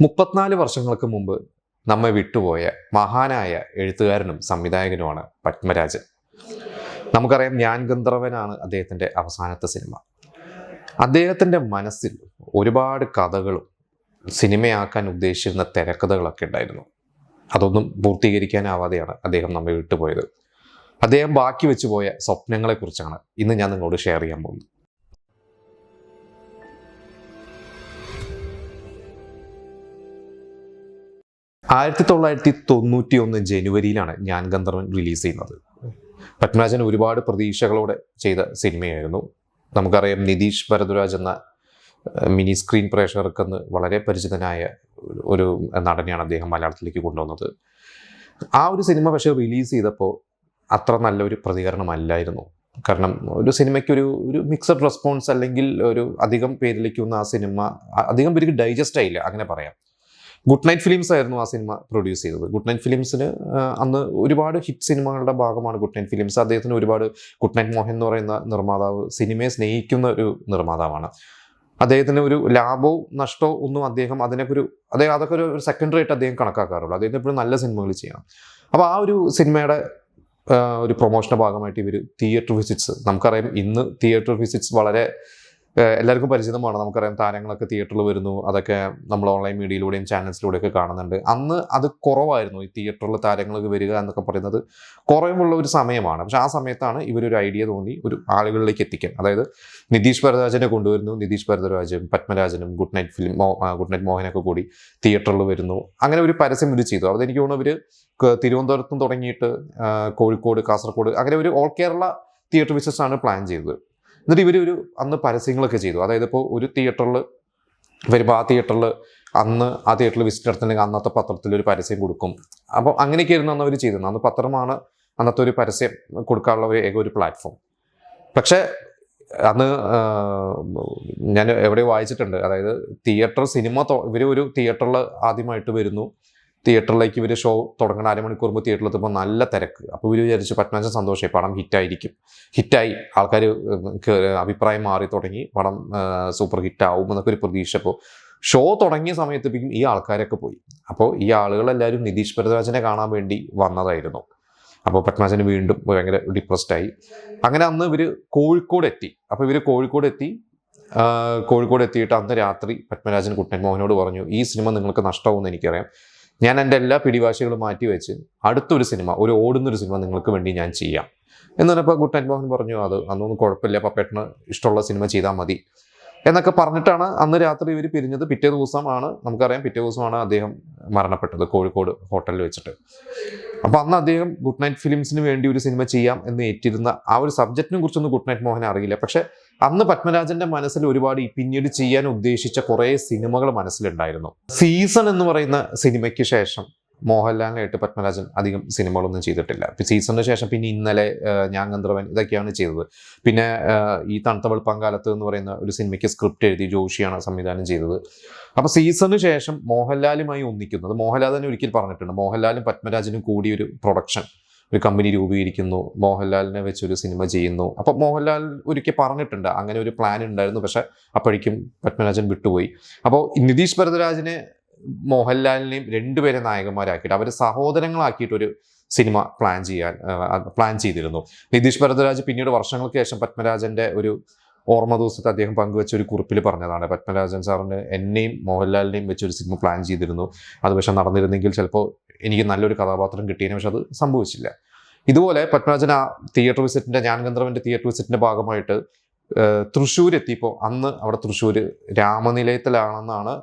മുപ്പത്തിനാല് വർഷങ്ങൾക്ക് മുമ്പ് നമ്മെ വിട്ടുപോയ മഹാനായ എഴുത്തുകാരനും സംവിധായകനുമാണ് പത്മരാജൻ. നമുക്കറിയാം ഞാൻ ഗന്ധർവനാണ് അദ്ദേഹത്തിന്റെ അവസാനത്തെ സിനിമ. അദ്ദേഹത്തിന്റെ മനസ്സിൽ ഒരുപാട് കഥകളും സിനിമയാക്കാൻ ഉദ്ദേശിച്ചിരുന്ന തിരക്കഥകളൊക്കെ ഉണ്ടായിരുന്നു. അതൊന്നും പൂർത്തീകരിക്കാനാവാതെയാണ് അദ്ദേഹം നമ്മെ വിട്ടുപോയത്. അദ്ദേഹം ബാക്കി വെച്ചു പോയ സ്വപ്നങ്ങളെക്കുറിച്ചാണ് ഇന്ന് ഞാൻ നിങ്ങളോട് ഷെയർ ചെയ്യാൻ പോകുന്നത്. ആയിരത്തി തൊള്ളായിരത്തി തൊണ്ണൂറ്റി ഒന്ന് ജനുവരിയിലാണ് ഞാൻ ഗന്ധർവൻ റിലീസ് ചെയ്യുന്നത്. പത്മരാജൻ ഒരുപാട് പ്രതീക്ഷകളോടെ ചെയ്ത സിനിമയായിരുന്നു. നമുക്കറിയാം നിതീഷ് ഭരദ്വാജ് എന്ന മിനി സ്ക്രീൻ പ്രേക്ഷകർക്കെന്ന് വളരെ പരിചിതനായ ഒരു നടനെയാണ് അദ്ദേഹം മലയാളത്തിലേക്ക് കൊണ്ടുവന്നത്. ആ ഒരു സിനിമ പക്ഷേ റിലീസ് ചെയ്തപ്പോൾ അത്ര നല്ലൊരു പ്രതികരണമല്ലായിരുന്നു. കാരണം ഒരു സിനിമയ്ക്ക് ഒരു ഒരു മിക്സഡ് റെസ്പോൺസ് അല്ലെങ്കിൽ ഒരു അധികം പേരിലേക്ക് വന്ന ആ സിനിമ അധികം പേർക്ക് ഡൈജസ്റ്റ് ആയില്ല അങ്ങനെ പറയാം. ഗുഡ് നൈറ്റ് ഫിലിംസ് ആയിരുന്നു ആ സിനിമ പ്രൊഡ്യൂസ് ചെയ്തത്. ഗുഡ് നൈറ്റ് ഫിലിംസിന് അന്ന് ഒരുപാട് ഹിറ്റ് സിനിമകളുടെ ഭാഗമാണ് ഗുഡ് നൈറ്റ് ഫിലിംസ് അദ്ദേഹത്തിന് ഒരുപാട് ഗുഡ് നൈറ്റ് മോഹൻ എന്ന് പറയുന്ന നിർമ്മാതാവ് സിനിമയെ സ്നേഹിക്കുന്ന ഒരു നിർമ്മാതാവാണ്. അദ്ദേഹത്തിന് ഒരു ലാഭവും നഷ്ടവും ഒന്നും അദ്ദേഹം അതിനൊക്കെ ഒരു അദ്ദേഹം അതൊക്കെ ഒരു സെക്കൻഡറി ആയിട്ട് അദ്ദേഹം കണക്കാക്കാറുള്ളൂ. അദ്ദേഹത്തിന് എപ്പോഴും നല്ല സിനിമകൾ ചെയ്യണം അപ്പോൾ ആ ഒരു സിനിമയുടെ ഒരു പ്രൊമോഷന്റെ ഭാഗമായിട്ട് ഇവർ തിയേറ്റർ വിസിറ്റ്സ് നമുക്കറിയാം ഇന്ന് തിയേറ്റർ വിസിറ്റ്സ് വളരെ എല്ലാവർക്കും പരിചിതമാണ്. നമുക്കറിയാം താരങ്ങളൊക്കെ തിയേറ്ററിൽ വരുന്നു. അതൊക്കെ നമ്മൾ ഓൺലൈൻ മീഡിയയിലൂടെയും ചാനൽസിലൂടെയൊക്കെ കാണുന്നുണ്ട്. അന്ന് അത് കുറവായിരുന്നു. ഈ തിയേറ്ററിൽ താരങ്ങളൊക്കെ വരിക എന്നൊക്കെ പറയുന്നത് കുറവുള്ള ഒരു സമയമാണ്. പക്ഷെ ആ സമയത്താണ് ഇവരൊരു ഐഡിയ തോന്നി ഒരു ആളുകളിലേക്ക് എത്തിക്കാൻ. അതായത് നിതീഷ് ഭരദ്വാജനെ കൊണ്ടുവരുന്നു. നിതീഷ് ഭരദ്വാജും പത്മരാജനും good night film good night മോഹനൊക്കെ കൂടി തിയേറ്ററിൽ വരുന്നു. അങ്ങനെ ഒരു പരസ്യം ഇവർ ചെയ്തു. അതെനിക്ക് തോന്നുന്നു ഇവർ തിരുവനന്തപുരത്തും തുടങ്ങിയിട്ട് കോഴിക്കോട് കാസർഗോഡ് അങ്ങനെ ഒരു ഓൾ കേരള തിയേറ്റർ വിസിറ്റ്സ് ആണ് പ്ലാൻ ചെയ്തത്. എന്നിട്ട് ഇവർ ഒരു അന്ന് പരസ്യങ്ങളൊക്കെ ചെയ്തു. അതായത് ഇപ്പോൾ ഒരു തിയേറ്ററിൽ വരുമ്പോൾ ആ തിയേറ്ററിൽ അന്ന് ആ തിയേറ്ററിൽ വിസിറ്റ് നടത്തുന്നെങ്കിൽ അന്നത്തെ പത്രത്തിൽ ഒരു പരസ്യം കൊടുക്കും. അപ്പോൾ അങ്ങനെയൊക്കെ ആയിരുന്നു അന്ന് അവർ ചെയ്തിരുന്നത്. അന്ന് പത്രമാണ് അന്നത്തെ ഒരു പരസ്യം കൊടുക്കാനുള്ള ഒരു ഏക ഒരു പ്ലാറ്റ്ഫോം പക്ഷേ അന്ന് ഞാൻ എവിടെ വായിച്ചിട്ടുണ്ട്. അതായത് തിയേറ്റർ സിനിമ ഇവർ ഒരു തിയേറ്ററിൽ ആദ്യമായിട്ട് വരുന്നു. തിയേറ്ററിലേക്ക് ഇവർ ഷോ തുടങ്ങുന്ന അരമണിക്കൂർ മുമ്പ് തിയേറ്ററിൽ എത്തുമ്പോൾ നല്ല തിരക്ക്. അപ്പോൾ ഇവർ വിചാരിച്ചു പത്മനാഭൻ സന്തോഷമായി പടം ഹിറ്റായിരിക്കും. ഹിറ്റായി. ആൾക്കാർ അഭിപ്രായം മാറി തുടങ്ങി. പടം സൂപ്പർ ഹിറ്റാവും എന്നൊക്കെ ഒരു പ്രതീക്ഷ അപ്പോൾ ഷോ തുടങ്ങിയ സമയത്ത് ഈ ആൾക്കാരൊക്കെ പോയി. അപ്പോൾ ഈ ആളുകളെല്ലാവരും നിതീഷ് ഭരദ്വാജനെ കാണാൻ വേണ്ടി വന്നതായിരുന്നു. അപ്പോൾ പത്മനാശന് വീണ്ടും ഭയങ്കര ഡിപ്രസ്ഡായി അങ്ങനെ അന്ന് ഇവർ കോഴിക്കോട് എത്തി അപ്പോൾ ഇവർ കോഴിക്കോട് എത്തി കോഴിക്കോട് എത്തിയിട്ട് അന്ന് രാത്രി പത്മരാജൻ കുട്ടൻ മോഹനോട് പറഞ്ഞു ഈ സിനിമ നിങ്ങൾക്ക് നഷ്ടമാവുമെന്ന് എനിക്കറിയാം. ഞാൻ എന്റെ എല്ലാ പിടിവാശികളും മാറ്റി വെച്ച് അടുത്തൊരു സിനിമ ഒരു ഓടുന്നൊരു സിനിമ നിങ്ങൾക്ക് വേണ്ടി ഞാൻ ചെയ്യാം. എന്ന് പറഞ്ഞപ്പോൾ ഗുട്ടൻ മോഹൻ പറഞ്ഞു അത് അന്നൊന്നും കുഴപ്പമില്ല പപ്പേട്ടന് ഇഷ്ടമുള്ള സിനിമ ചെയ്താൽ മതി. എന്നൊക്കെ പറഞ്ഞിട്ടാണ് അന്ന് രാത്രി ഇവർ പിരിഞ്ഞത്. പിറ്റേ ദിവസമാണ് നമുക്കറിയാം പിറ്റേ ദിവസമാണ് അദ്ദേഹം മരണപ്പെട്ടത് കോഴിക്കോട് ഹോട്ടലിൽ വെച്ചിട്ട്. അപ്പോൾ അന്ന് അദ്ദേഹം ഗുഡ് നൈറ്റ് ഫിലിംസിന് വേണ്ടി ഒരു സിനിമ ചെയ്യാം എന്ന് ഏറ്റിരുന്ന ആ ഒരു സബ്ജക്റ്റിനെ കുറിച്ചൊന്നും ഗുഡ് നൈറ്റ് മോഹൻ അറിയില്ല. പക്ഷെ അന്ന് പത്മരാജന്റെ മനസ്സിൽ ഒരുപാട് പിന്നീട് ചെയ്യാൻ ഉദ്ദേശിച്ച കുറേ സിനിമകൾ മനസ്സിലുണ്ടായിരുന്നു. സീസൺ എന്ന് പറയുന്ന സിനിമയ്ക്ക് ശേഷം മോഹൻലാലിനായിട്ട് പത്മരാജൻ അധികം സിനിമകളൊന്നും ചെയ്തിട്ടില്ല. സീസണിന് ശേഷം പിന്നെ ഇന്നലെ ഞാൻ ഗന്ധർവൻ ഇതൊക്കെയാണ് ചെയ്തത്. പിന്നെ ഈ തണുത്ത വെളുപ്പാങ്കാലത്ത് എന്ന് പറയുന്ന ഒരു സിനിമയ്ക്ക് സ്ക്രിപ്റ്റ് എഴുതി ജോഷിയാണ് സംവിധാനം ചെയ്തത്. അപ്പോൾ സീസണിന് ശേഷം മോഹൻലാലുമായി ഒന്നിക്കുന്നത് മോഹൻലാൽ തന്നെ ഒരിക്കൽ പറഞ്ഞിട്ടുണ്ട് മോഹൻലാലും പത്മരാജനും കൂടി ഒരു പ്രൊഡക്ഷൻ. ഒരു കമ്പനി രൂപീകരിക്കുന്നു മോഹൻലാലിനെ വെച്ച് ഒരു സിനിമ ചെയ്യുന്നു. അപ്പോൾ മോഹൻലാൽ ഒരിക്കൽ പറഞ്ഞിട്ടുണ്ട് അങ്ങനെ ഒരു പ്ലാൻ ഉണ്ടായിരുന്നു പക്ഷെ അപ്പോഴേക്കും പത്മരാജൻ വിട്ടുപോയി. അപ്പോൾ നിതീഷ് ഭരതരാജിനെ മോഹൻലാലിനെയും രണ്ടുപേരെ നായകന്മാരാക്കിയിട്ട് അവർ സഹോദരങ്ങളാക്കിയിട്ടൊരു സിനിമ പ്ലാൻ ചെയ്യാൻ പ്ലാൻ ചെയ്തിരുന്നു. നിതീഷ് ഭരതരാജ് പിന്നീട് വർഷങ്ങൾക്ക് ശേഷം പത്മരാജന്റെ ഒരു ഓർമ്മ ദിവസത്തെ അദ്ദേഹം പങ്കുവെച്ച ഒരു കുറിപ്പിൽ പറഞ്ഞതാണ്. പത്മരാജൻ സാറിന് എന്നെയും മോഹൻലാലിനെയും വെച്ചൊരു ഒരു സിനിമ പ്ലാൻ ചെയ്തിരുന്നു. അത് പക്ഷെ നടന്നിരുന്നെങ്കിൽ ചിലപ്പോൾ എനിക്ക് നല്ലൊരു കഥാപാത്രം കിട്ടിയേനെ പക്ഷെ അത് സംഭവിച്ചില്ല. ഇതുപോലെ പത്മരാജൻ ആ തിയേറ്റർ വിസിറ്റിന്റെ ഞാൻ ഗന്ധർവന്റെ തിയേറ്റർ വിസിറ്റിന്റെ ഭാഗമായിട്ട് തൃശ്ശൂർ എത്തിയപ്പോൾ അന്ന് അവിടെ തൃശ്ശൂർ രാമനിലയത്തിലാണെന്നാണ്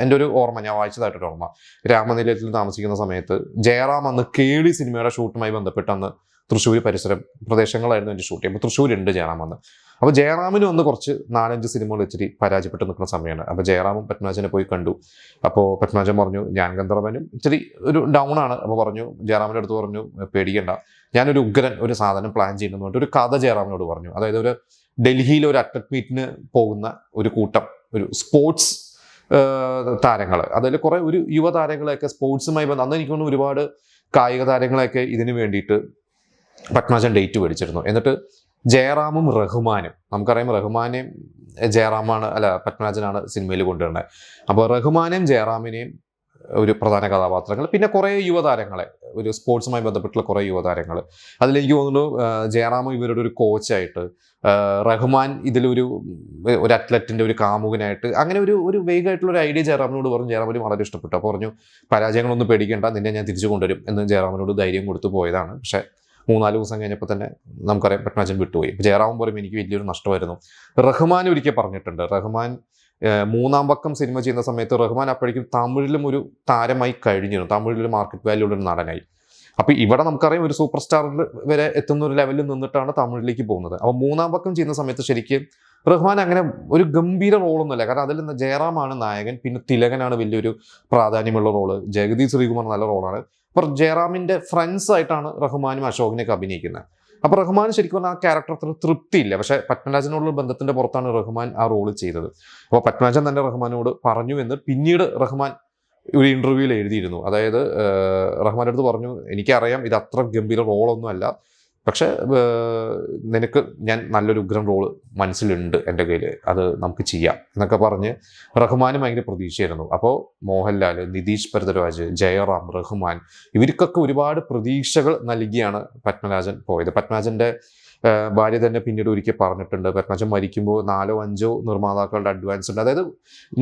എന്റെ ഒരു ഓർമ്മ. ഞാൻ വായിച്ചതായിട്ടൊരു ഓർമ്മ. രാമനിലയത്തിൽ താമസിക്കുന്ന സമയത്ത് ജയറാം അന്ന് കേളി സിനിമയുടെ ഷൂട്ടുമായി ബന്ധപ്പെട്ട് അന്ന് തൃശ്ശൂർ പരിസരം പ്രദേശങ്ങളായിരുന്നു എന്റെ ഷൂട്ട്. ചെയ്യുമ്പോൾ തൃശ്ശൂരുണ്ട് ജയറാം അന്ന്. അപ്പോൾ ജയറാമിന് വന്ന് കുറച്ച് നാലഞ്ച് സിനിമകൾ ഇച്ചിരി പരാജയപ്പെട്ട് നിൽക്കുന്ന സമയമാണ്. അപ്പോൾ ജയറാമും പത്മരാജനെ പോയി കണ്ടു. അപ്പോൾ പത്മരാജൻ പറഞ്ഞു ഞാൻ ഗന്ധർവനും ഇച്ചിരി ഒരു ഡൗൺ ആണ്. അപ്പോൾ പറഞ്ഞു ജയറാമിന്റെ അടുത്ത് പറഞ്ഞു പേടിക്കേണ്ട. ഞാനൊരു ഉഗ്രൻ ഒരു സാധനം പ്ലാൻ ചെയ്യുന്നു ഒരു കഥ ജയറാമിനോട് പറഞ്ഞു. അതായത് ഒരു ഡൽഹിയിലെ ഒരു അത്ലറ്റ് മീറ്റിന് പോകുന്ന ഒരു കൂട്ടം ഒരു സ്പോർട്സ് താരങ്ങൾ. അതിൽ കുറേ ഒരു യുവതാരങ്ങളെയൊക്കെ സ്പോർട്സുമായി ബന്ധം അന്ന് എനിക്ക് തോന്നുന്നു ഒരുപാട് കായിക താരങ്ങളെയൊക്കെ ഇതിന് വേണ്ടിയിട്ട് പത്മരാജൻ ഡേറ്റ് മേടിച്ചിരുന്നു. എന്നിട്ട് ജയറാമും റഹ്മാനും. നമുക്കറിയാം റഹ്മാനെയും ജയറാമാണ് അല്ല പത്മരാജനാണ് സിനിമയിൽ കൊണ്ടുവരുന്നത് അപ്പോൾ റഹ്മാനെയും ജയറാമിനെയും ഒരു പ്രധാന കഥാപാത്രങ്ങൾ പിന്നെ കുറേ യുവതാരങ്ങളെ ഒരു സ്പോർട്സുമായി ബന്ധപ്പെട്ടുള്ള കുറേ യുവതാരങ്ങൾ അതിലെനിക്ക് തോന്നുന്നു ജയറാമ ഇവരുടെ ഒരു കോച്ചായിട്ട് റഹ്മാൻ ഇതിലൊരു ഒരു അത്ലറ്റിന്റെ ഒരു കാമുകനായിട്ട് അങ്ങനെ ഒരു ഒരു വേഗമായിട്ടുള്ള ഒരു ഐഡിയ ജയറാമിനോട് പറഞ്ഞു. ജയറാമിന് വളരെ ഇഷ്ടപ്പെട്ടു. അപ്പോൾ പറഞ്ഞു പരാജയങ്ങളൊന്നും പേടിക്കേണ്ട നിന്നെ ഞാൻ തിരിച്ചു കൊണ്ടുവരും എന്ന് ജയറാമിനോട് ധൈര്യം കൊടുത്തു പോയതാണ്. പക്ഷേ മൂന്നാൽ ദിവസം കഴിഞ്ഞപ്പോൾ തന്നെ നമുക്കറിയാം പത്മനാഭൻ വിട്ടുപോയി. ഇപ്പോൾ ജയറാം പറയും എനിക്ക് വലിയൊരു നഷ്ടമായിരുന്നു. റഹ്മാൻ ഒരിക്കൽ പറഞ്ഞിട്ടുണ്ട്. റഹ്മാൻ മൂന്നാം പക്കം സിനിമ ചെയ്യുന്ന സമയത്ത് റഹ്മാൻ അപ്പോഴേക്കും തമിഴിലും ഒരു താരമായി കഴിഞ്ഞിരുന്നു. തമിഴിലൊരു മാർക്കറ്റ് വാല്യൂ ഉള്ള ഒരു നടനായി. അപ്പോൾ ഇവിടെ നമുക്കറിയാം ഒരു സൂപ്പർ സ്റ്റാർ വരെ എത്തുന്ന ഒരു ലെവലിൽ നിന്നിട്ടാണ് തമിഴിലേക്ക് പോകുന്നത്. അപ്പോൾ മൂന്നാം പക്കം ചെയ്യുന്ന സമയത്ത് ശരിക്കും റഹ്മാൻ അങ്ങനെ ഒരു ഗംഭീര റോളൊന്നുമില്ല കാരണം അതിൽ ജയറാമാണ് നായകൻ പിന്നെ തിലകനാണ് വലിയൊരു പ്രാധാന്യമുള്ള റോൾ ജഗദീഷ് ശ്രീകുമാർ നല്ല റോളാണ് അപ്പൊ ജയറാമിന്റെ ഫ്രണ്ട്സ് ആയിട്ടാണ് റഹ്മാനും അശോകിനെയൊക്കെ അഭിനയിക്കുന്നത്. അപ്പോൾ റഹ്മാൻ ശരിക്കും പറഞ്ഞാൽ ആ ക്യാരക്ടർ തൃപ്തിയില്ല. പക്ഷേ പത്മരാജനോടുള്ള ബന്ധത്തിന്റെ പുറത്താണ് റഹ്മാൻ ആ റോൾ ചെയ്തത്. അപ്പോൾ പത്മരാജൻ തന്നെ റഹ്മാനോട് പറഞ്ഞു എന്ന് പിന്നീട് റഹ്മാൻ ഒരു ഇന്റർവ്യൂവിൽ എഴുതിയിരുന്നു. അതായത് റഹ്മാന്റെ അടുത്ത് പറഞ്ഞു എനിക്കറിയാം ഇത് അത്ര ഗംഭീര റോളൊന്നും അല്ല. പക്ഷെ നിനക്ക് ഞാൻ നല്ലൊരു ഉഗ്രം റോൾ മനസ്സിലുണ്ട് എന്റെ കയ്യിൽ അത് നമുക്ക് ചെയ്യാം എന്നൊക്കെ പറഞ്ഞ് റഹ്മാനും ഭയങ്കര പ്രതീക്ഷയായിരുന്നു. അപ്പോൾ മോഹൻലാൽ നിതീഷ് ഭരതരാജ് ജയറാം റഹ്മാൻ ഇവർക്കൊക്കെ ഒരുപാട് പ്രതീക്ഷകൾ നൽകിയാണ് പത്മരാജൻ പോയത്. പത്മരാജന്റെ ഏഹ്, ഭാര്യ തന്നെ പിന്നീട് ഒരിക്കൽ പറഞ്ഞിട്ടുണ്ട്. പത്മജൻ മരിക്കുമ്പോൾ നാലോ അഞ്ചോ നിർമ്മാതാക്കളുടെ അഡ്വാൻസ് ഉണ്ട്. അതായത്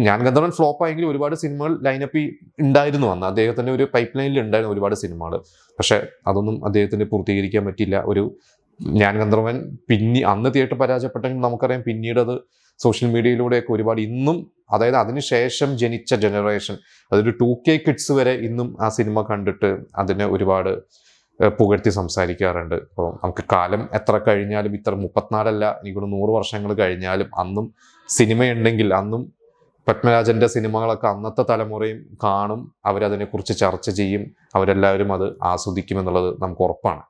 ഞാൻ ഗന്ധർവൻ ഫ്ലോപ്പ് ആയെങ്കിലും ഒരുപാട് സിനിമകൾ ലൈനപ്പ് ഉണ്ടായിരുന്നു അന്ന്. അദ്ദേഹത്തിന്റെ ഒരു പൈപ്പ് ലൈനിൽ ഉണ്ടായിരുന്നു ഒരുപാട് സിനിമകൾ പക്ഷെ അതൊന്നും അദ്ദേഹത്തിന് പൂർത്തീകരിക്കാൻ പറ്റില്ല ഒരു ഞാൻ ഗന്ധർവൻ പിന്നെ അന്ന് തിയേറ്റർ പരാജയപ്പെട്ടെങ്കിൽ നമുക്കറിയാം പിന്നീട് അത് സോഷ്യൽ മീഡിയയിലൂടെയൊക്കെ ഒരുപാട് ഇന്നും അതായത് അതിനുശേഷം ജനിച്ച ജനറേഷൻ അതൊരു ടു കെ കിഡ്സ് വരെ ഇന്നും ആ സിനിമ കണ്ടിട്ട് അതിനെ ഒരുപാട് പുകഴ്ത്തി സംസാരിക്കാറുണ്ട്. അപ്പോൾ നമുക്ക് കാലം എത്ര കഴിഞ്ഞാലും ഇത്ര മുപ്പത്തിനാലല്ല എനിക്കൊരു നൂറ് വർഷങ്ങൾ കഴിഞ്ഞാലും അന്നും സിനിമയുണ്ടെങ്കിൽ അന്നും പത്മരാജന്റെ സിനിമകളൊക്കെ അന്നത്തെ തലമുറയും കാണും അവരതിനെക്കുറിച്ച് ചർച്ച ചെയ്യും അവരെല്ലാവരും അത് ആസ്വദിക്കുമെന്നുള്ളത് നമുക്ക് ഉറപ്പാണ്.